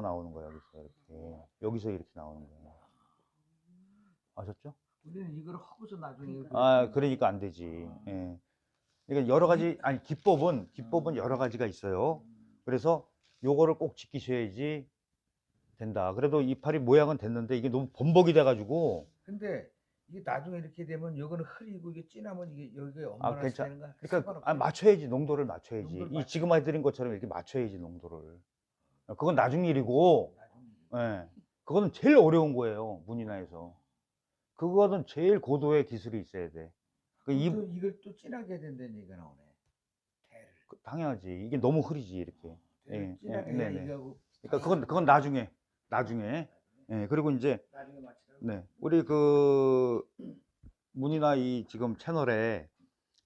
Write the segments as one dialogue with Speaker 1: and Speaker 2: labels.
Speaker 1: 나오는 거예요. 여기서 이렇게 여기서 이렇게 나오는 거예요. 아셨죠?
Speaker 2: 우리는 이걸 하고서 나중에
Speaker 1: 아 그러니까 안 되지. 예. 그러니까 여러 가지 아니 기법은 기법은 여러 가지가 있어요. 그래서 요거를 꼭 지키셔야지 된다. 그래도 이파리 모양은 됐는데 이게 너무 범벅이 돼가지고
Speaker 2: 근데 이게 나중에 이렇게 되면 이거는 흐리고 이게 진하면 이게 여기가
Speaker 1: 아, 괜찮-
Speaker 2: 되는 거야?
Speaker 1: 그러니까 아, 맞춰야지 농도를 맞춰야지.
Speaker 2: 농도를
Speaker 1: 이
Speaker 2: 맞춰.
Speaker 1: 지금 해드린 것처럼 이렇게 맞춰야지 농도를. 그건 나중 일이고, 예. 그거는 제일 어려운 거예요 문인화에서. 그거는 제일 고도의 기술이 있어야 돼. 그 이,
Speaker 2: 또 이걸 또 진하게 해야 된다는 얘기가 나오네. 대를.
Speaker 1: 그 당연하지. 이게 너무 흐리지 이렇게. 예, 예, 네네.
Speaker 2: 이거하고
Speaker 1: 그러니까 그건 그건 나중에 나중에. 예. 그리고 이제. 네. 우리 그 문이나 이 지금 채널에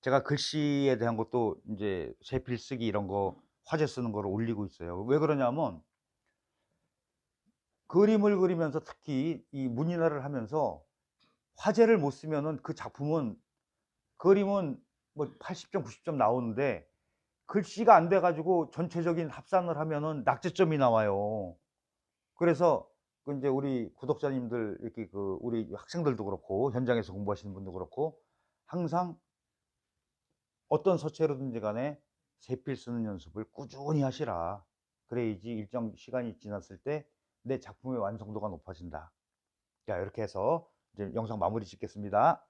Speaker 1: 제가 글씨에 대한 것도 이제 세필 쓰기 이런 거 화제 쓰는 거를 올리고 있어요. 왜 그러냐면 그림을 그리면서 특히 이 문인화를 하면서 화제를 못 쓰면은 그 작품은 그림은 뭐 80점, 90점 나오는데 글씨가 안 돼 가지고 전체적인 합산을 하면은 낙제점이 나와요. 그래서 그 이제 우리 구독자님들 이렇게 그 우리 학생들도 그렇고 현장에서 공부하시는 분도 그렇고 항상 어떤 서체로든지 간에 세필 쓰는 연습을 꾸준히 하시라. 그래야지 일정 시간이 지났을 때 내 작품의 완성도가 높아진다. 자, 이렇게 해서 이제 영상 마무리 짓겠습니다.